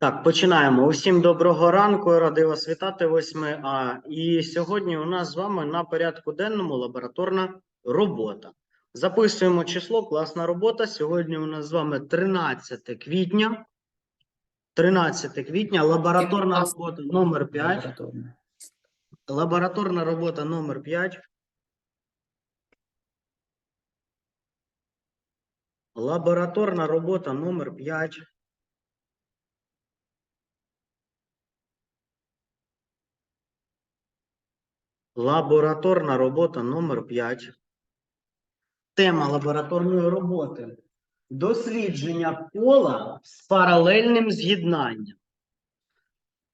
Так, починаємо. Усім доброго ранку. Радий вас вітати 8 А. І сьогодні у нас з вами на порядку денному лабораторна робота. Записуємо число, класна робота. Сьогодні у нас з вами 13 квітня. 13 квітня, лабораторна робота номер 5. Лабораторна. Лабораторна робота номер 5. Лабораторна робота номер 5. Лабораторна робота номер 5. Тема лабораторної роботи. Дослідження кола з паралельним з'єднанням.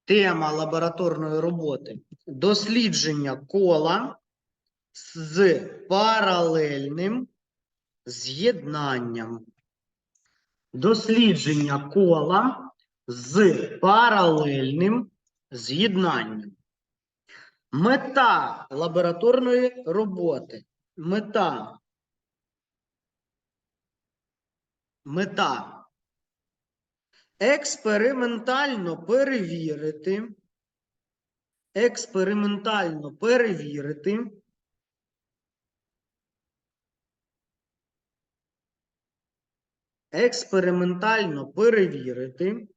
Тема лабораторної роботи. Дослідження кола з паралельним з'єднанням. Дослідження кола з паралельним з'єднанням. Мета лабораторної роботи. Мета. Мета. Експериментально перевірити. Експериментально перевірити. Експериментально перевірити,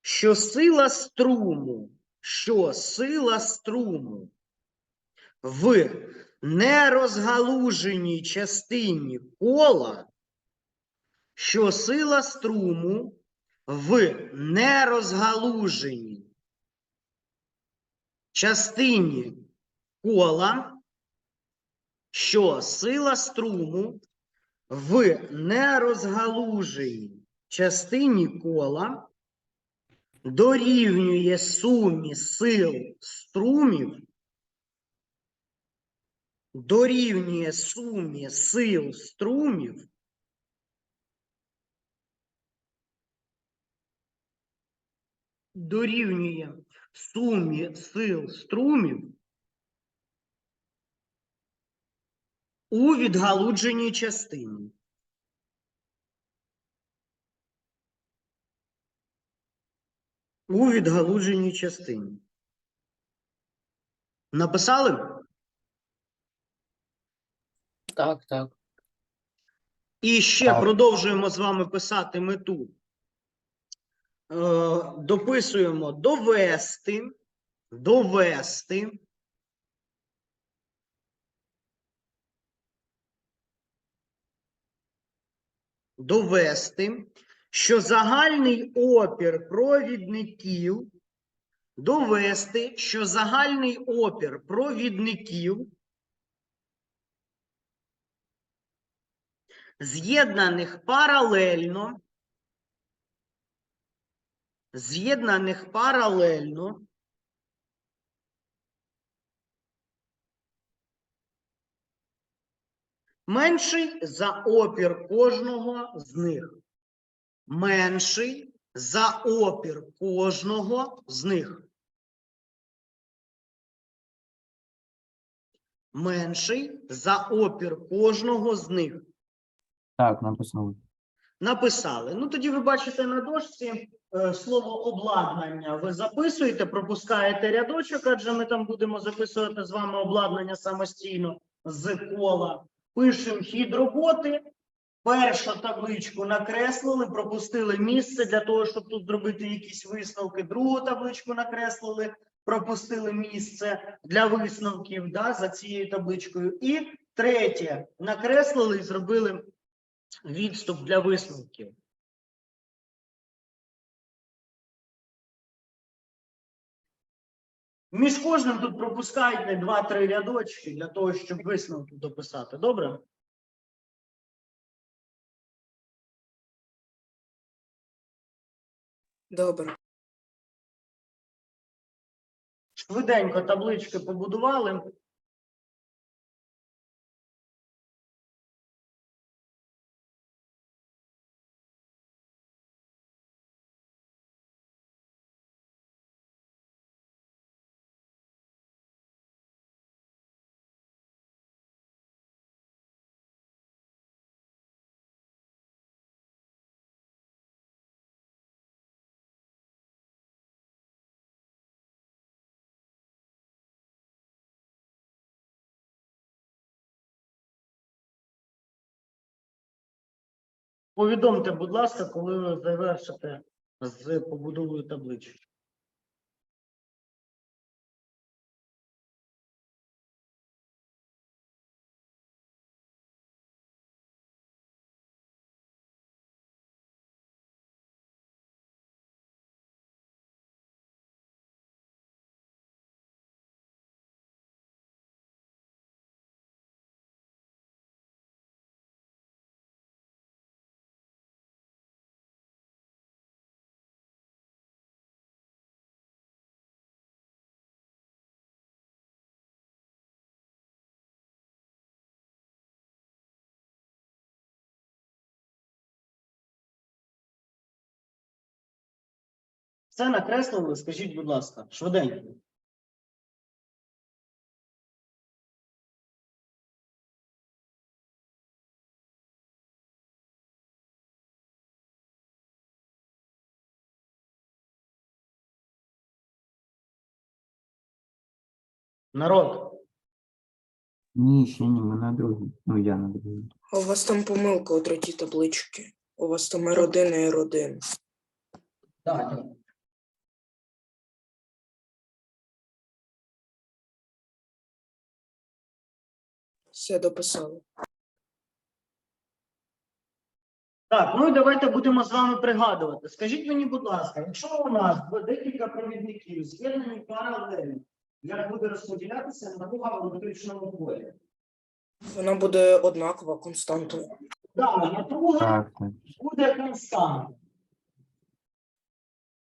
що сила струму, що сила струму в нерозгалуженій частині кола, що сила струму в нерозгалуженій частині кола, що сила струму в нерозгалуженій частині кола дорівнює сумі сил струмів дорівнює сумі сил струмів дорівнює сумі сил струмів у відгалудженій частині. У відгалудженій частині. Написали? Так, так. І ще Так. продовжуємо з вами писати мету. Е, дописуємо довести, довести. Довести, що загальний опір провідників, довести, що загальний опір провідників з'єднаних паралельно, з'єднаних паралельно менший за опір кожного з них. Менший за опір кожного з них. Менший за опір кожного з них. Так, написали. Написали. Ну, тоді ви бачите на дошці е, слово обладнання. Ви записуєте, пропускаєте рядочок, адже ми там будемо записувати з вами обладнання самостійно з кола. Пишемо хід роботи. Першу табличку накреслили, пропустили місце для того, щоб тут зробити якісь висновки. Другу табличку накреслили, пропустили місце для висновків да, за цією табличкою. І третє накреслили і зробили відступ для висновків. Між кожним тут пропускаєте 2-3 рядочки для того, щоб висновки дописати. Добре? Добре. Швиденько таблички побудували. Повідомте, будь ласка, коли ви завершите з побудовою таблички. Все накреслили, скажіть, будь ласка, швиденько. Народ, Ні, ще ні, ми на другій. Ну, я на другій. А у вас там помилка у третій табличці. У вас там R1 і R1. так. Все дописали. Так, ну і давайте будемо з вами пригадувати. Скажіть мені, будь ласка, якщо у нас буде декілька провідників з'єднані паралельно, як буде розподілятися напруга в електричному полі? Вона буде однакова константою. Напруга Так, так. буде константа.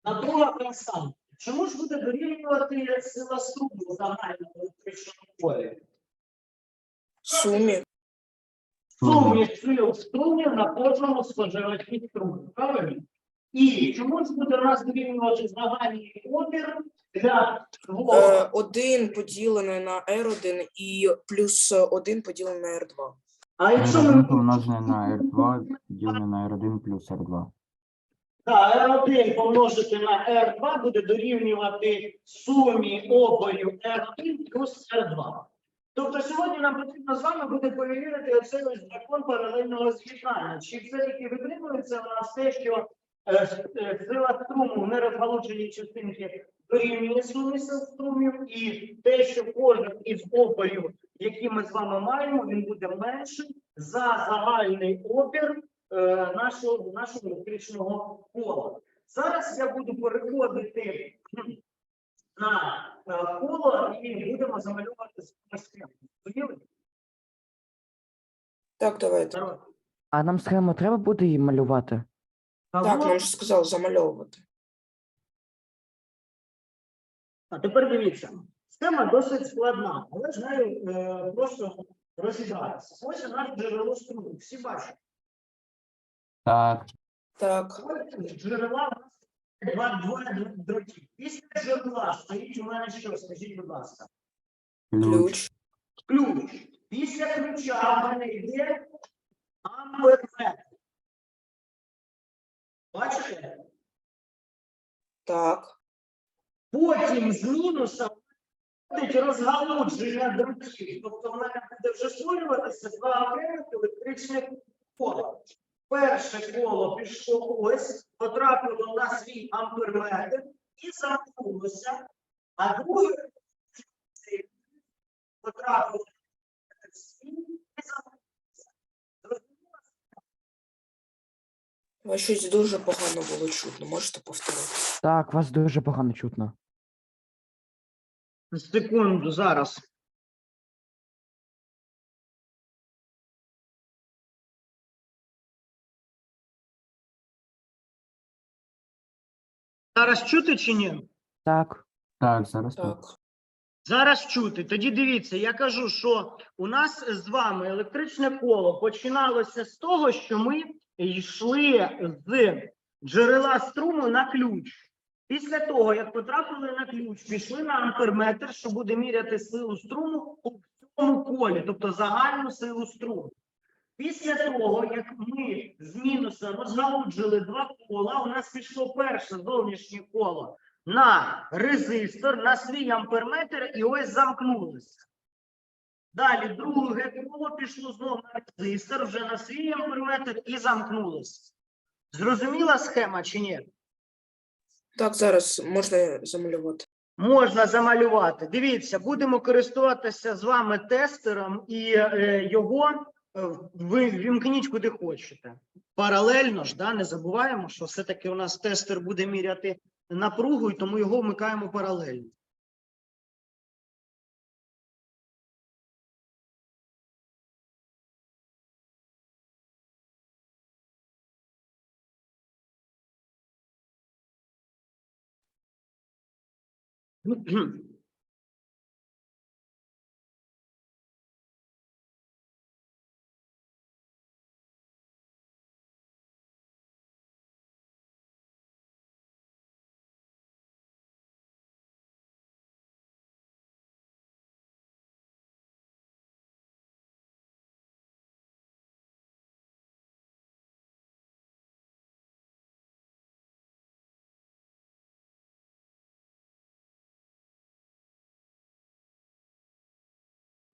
Напруга константа. Чому ж буде дорівнювати сила струму в загальному електричному полі? Сумі. Сумі сил струмів на кожному споживачі струму. Правильно? І чому ж буде у нас дорівнювати загальний опір для двох? Е, 1 поділене на R1 і плюс 1 поділене на R2. А якщо ми R1 помножене на R2, поділене на R1 плюс R2. Так, R1 помножити на R2 буде дорівнювати сумі опорів R1 плюс R2. Тобто сьогодні нам потрібно з вами буде перевірити оцей закон паралельного з'єднання. Чи все-таки витримується у нас те, що е, е, сила струму в нерозгалученій частинці дорівнює сумі сил струмів, і те, що кожен із опорів, які ми з вами маємо, він буде менший за загальний опір е, нашого, нашого електричного кола. Зараз я буду переходити на коло і будемо замалювати схему. Зрозуміли? Так, давайте. А нам схему треба буде її малювати? Так, нам ж сказав замальовувати. А тепер дивіться, схема досить складна, але ж нею е, просто розібратися. Ось у нас джерело струму. Всі бачать. Так, Так, Ось Джерела два двоє дротів. Після джерела стоїть у мене що? Скажіть, будь ласка. ключ. ключ. Після ключа в мене йде амперметр. Бачите? Так. Потім з мінуса виходить розгалудження дротів. Тобто в мене буде вже створюватися два окремих електричних кола. Перше коло пішло ось, на свій амперметр і замкнулося, а друге потрапило на свій і. Зрозуміло? Вас щось дуже погано було чутно. Можете повторити? Так, вас дуже погано чутно. Секунду, зараз. Зараз чути чи ні? Так, Так, зараз так. Так. Зараз чути. Тоді дивіться, я кажу, що у нас з вами електричне коло починалося з того, що ми йшли з джерела струму на ключ. Після того, як потрапили на ключ, пішли на амперметр, що буде міряти силу струму у цьому колі, тобто загальну силу струму. Після того, як ми з мінуса розгалуджили два кола, у нас пішло перше зовнішнє коло на резистор, на свій амперметр і ось замкнулося. Далі друге коло пішло знову на резистор, вже на свій амперметр і замкнулося. Зрозуміла схема чи ні? Так, зараз можна замалювати. Можна замалювати. Дивіться, будемо користуватися з вами тестером і е, його ви вімкніть куди хочете. Паралельно ж, да, не забуваємо, що все-таки у нас тестер буде міряти напругу, і тому його вмикаємо паралельно.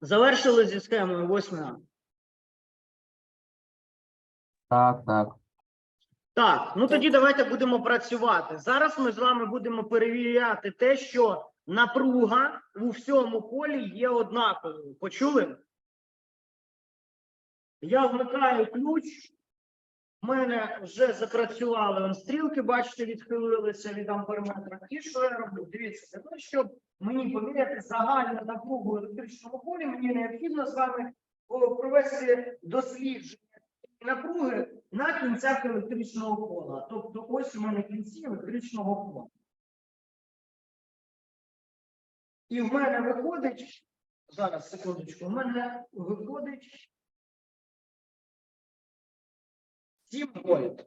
Завершили зі схемою 8 Так, так. Так, ну тоді давайте будемо працювати. Зараз ми з вами будемо перевіряти те, що напруга у всьому полі є однаковою. Почули? Я вмикаю ключ. У мене вже запрацювали стрілки, бачите, відхилилися від амперметра. І що я роблю? Дивіться, для того, щоб мені поміряти загальну напругу в електричному полі, мені необхідно з вами провести дослідження напруги на кінцях електричного пола. Тобто ось у мене кінці електричного пола. І в мене виходить, зараз секундочку, в мене виходить 7 вольт.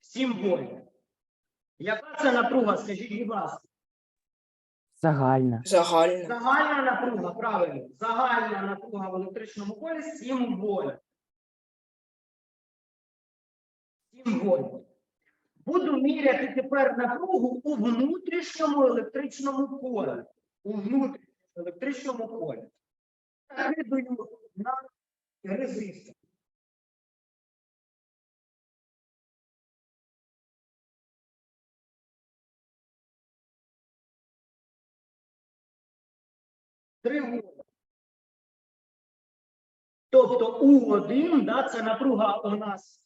7 вольт. Яка це напруга, скажіть, будь ласка? Загальна. Загальна. Загальна напруга, правильно. Загальна напруга в електричному полі 7 вольт. 7 вольт. Буду міряти тепер напругу у внутрішньому електричному полі. У внутрішньому електричному полі. Накидаю на резистор. Три вольта. Тобто У1, да, це напруга у нас.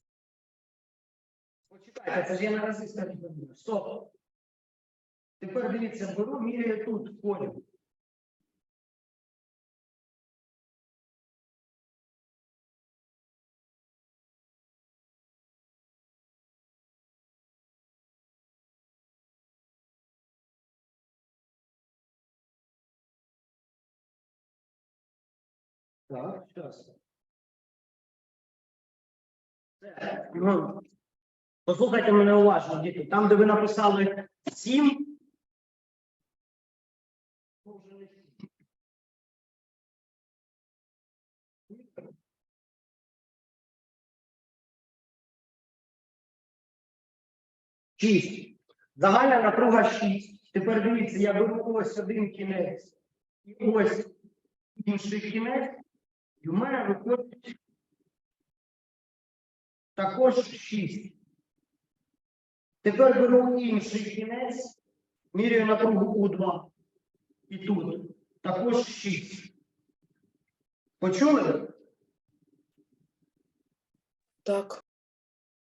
Почекайте, це ж я на скажу. беру. Стоп. Тепер дивіться, беру, міряю тут в полі. Так, зараз. Ну, послухайте мене уважно, діти. Там, де ви написали 7. Шість. Загальна напруга 6. Тепер дивіться, я беру ось один кінець і ось інший кінець, і в мене виходить також 6. Тепер беру інший кінець, міряю напругу У2. І тут також 6. Почули? Так.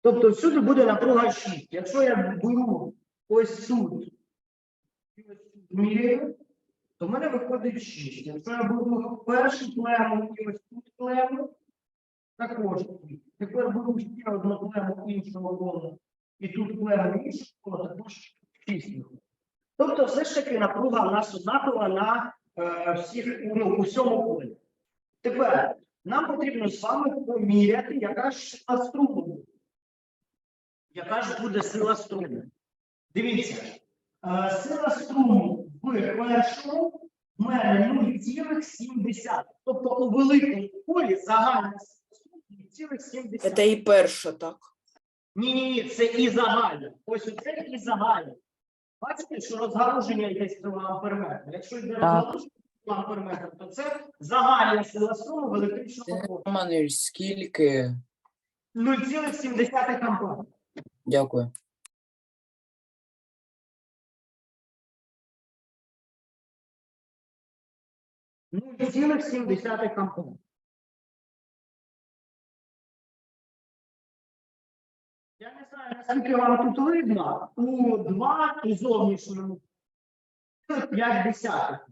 Тобто всюди буде напруга 6. Якщо я беру ось тут і ось тут міряю, то в мене виходить 6. Якщо я беру першу клему і ось тут клему, також Тепер беру ще одну клему іншого кола, і тут клему іншого кола, також 6 виходить. Тобто, все ж таки напруга в нас однакова на е, всіх, ну, у всьому полі. Тепер нам потрібно з вами поміряти, яка ж сила струму. Яка ж буде сила струму? Дивіться, е, сила струму в першому в мене 0,7. Тобто у великому полі загальна струму 0,7. Це і перша, так. Ні, ні, ні, це і загальна. Ось оце і загальна. Бачите, що розгалуження якесь цього амперметра. Якщо йде розгалуження, амперметр, то це загальна сила струму в електричному полі. Романе, скільки? 0,7 ампер. Дякую. 0,7 ампер. Я не знаю, наскільки вам тут видно, у 2 у зовнішньому 5 десятих.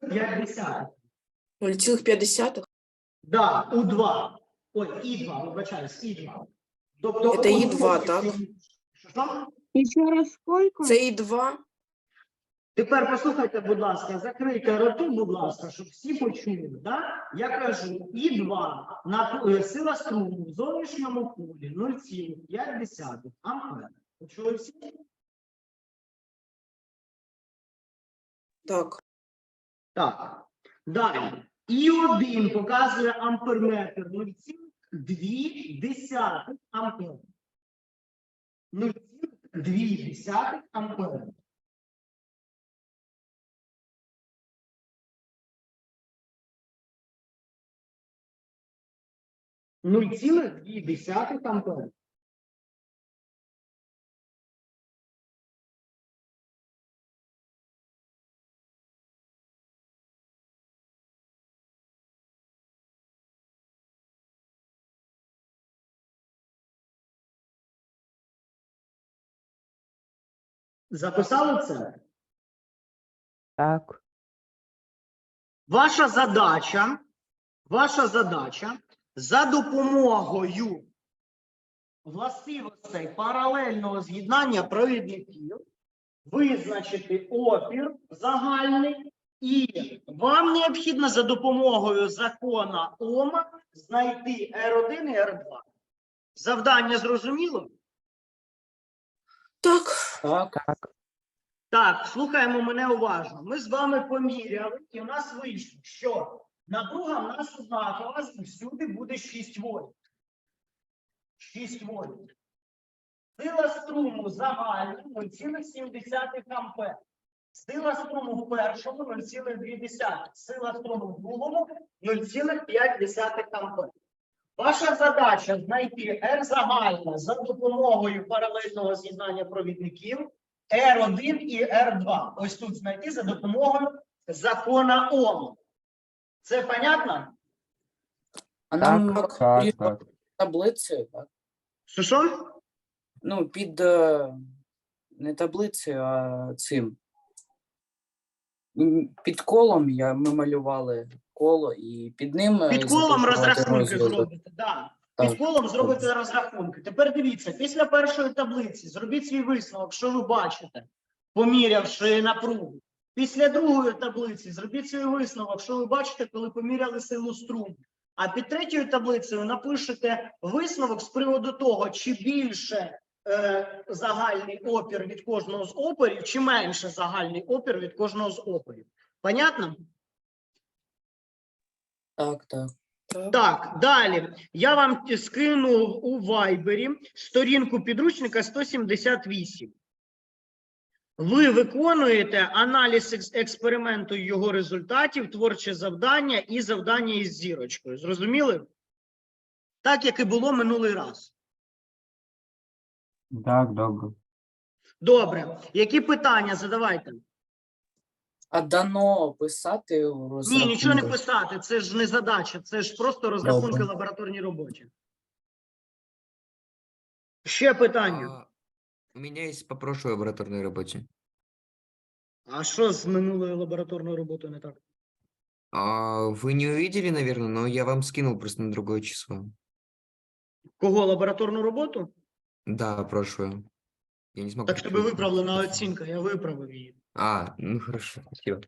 5 десятих. 0,5? Да, у 2. Ой, і 2, вибачаюсь, і 2. Тобто Це І2, так? Що там? Еще раз сколько? Це і 2? Тепер послухайте, будь ласка, закрийте роти, будь ласка, щоб всі почули. Да? Я кажу, і 2 на е, сила струму в зовнішньому полі 0,5 ампер. Почули всі? Так. Так. Далі. І 1 показує амперметр 0,2 ампер. 0,2 ампер. Нуль цілих дві десятих ампер. Записали це? Так. Ваша задача, ваша задача за допомогою властивостей паралельного з'єднання провідників визначити опір загальний, і вам необхідно за допомогою закона Ома знайти R1 і R2. Завдання зрозуміло? Так. Так. Так. Так, слухаємо мене уважно. Ми з вами поміряли, і у нас вийшло, що напруга в нас однакова, всюди буде 6 вольт. 6 вольт. Сила струму загальна 0,7 ампер. Сила струму в першому 0,2. Сила струму в другому 0,5 ампер. Ваша задача знайти R загальне за допомогою паралельного з'єднання провідників R1 і R2. Ось тут знайти за допомогою закона Ом. Це понятно? А нам Так, так, так. таблицею, так? Що що? Ну, під е, не таблицею, а цим. М, Під колом я, ми малювали коло і під ним. е, Під колом записувати розрахунки розв'язок. зробите. Да. Так. Під колом зробите розрахунки. Тепер дивіться, після першої таблиці зробіть свій висновок, що ви бачите, помірявши напругу. Після другої таблиці зробіть свій висновок, що ви бачите, коли поміряли силу струму. А під третьою таблицею напишете висновок з приводу того, чи більше е, загальний опір від кожного з опорів, чи менше загальний опір від кожного з опорів. Понятно? Так, так. Так. Далі. Я вам скинув у Вайбері сторінку підручника 178. Ви виконуєте аналіз експерименту його результатів, творче завдання і завдання із зірочкою. Зрозуміли? Так, як і було минулий раз. Так, добре. Добре. Які питання задавайте? А дано писати у Ні, нічого не писати. Це ж не задача, це ж просто розрахунки Добре. лабораторній роботі. Ще питання. У меня есть по прошлой лабораторной работе. А що з минулою лабораторною роботою не так? А, Вы не увидели, наверное, но я вам скинул просто на другое число. Кого лабораторну роботу? Да, прошлую. Я не смог. Так щоб виправлена оцінка, я виправив її. А, ну хорошо, спасибо.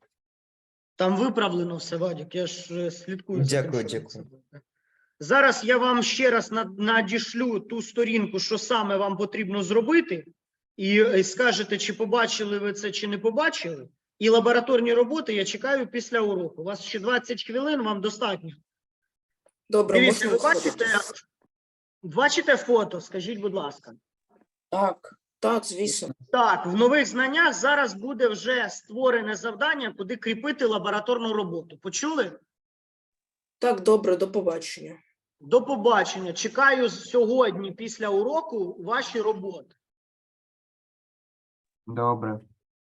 Там виправлено все, Вадік, я ж е, слідкую. за тим, Дякую, що ви дякую. це робите. Зараз я вам ще раз над- надішлю ту сторінку, що саме вам потрібно зробити, і е, скажете, чи побачили ви це, чи не побачили. І лабораторні роботи я чекаю після уроку. У вас ще 20 хвилин, вам достатньо. Добре, Дивіться, ви бачите, бачите фото? Скажіть, будь ласка. Так. Так, звісно. Так, в нових знаннях зараз буде вже створене завдання, куди кріпити лабораторну роботу. Почули? Так, добре, до побачення. До побачення. Чекаю сьогодні після уроку ваші роботи. Добре.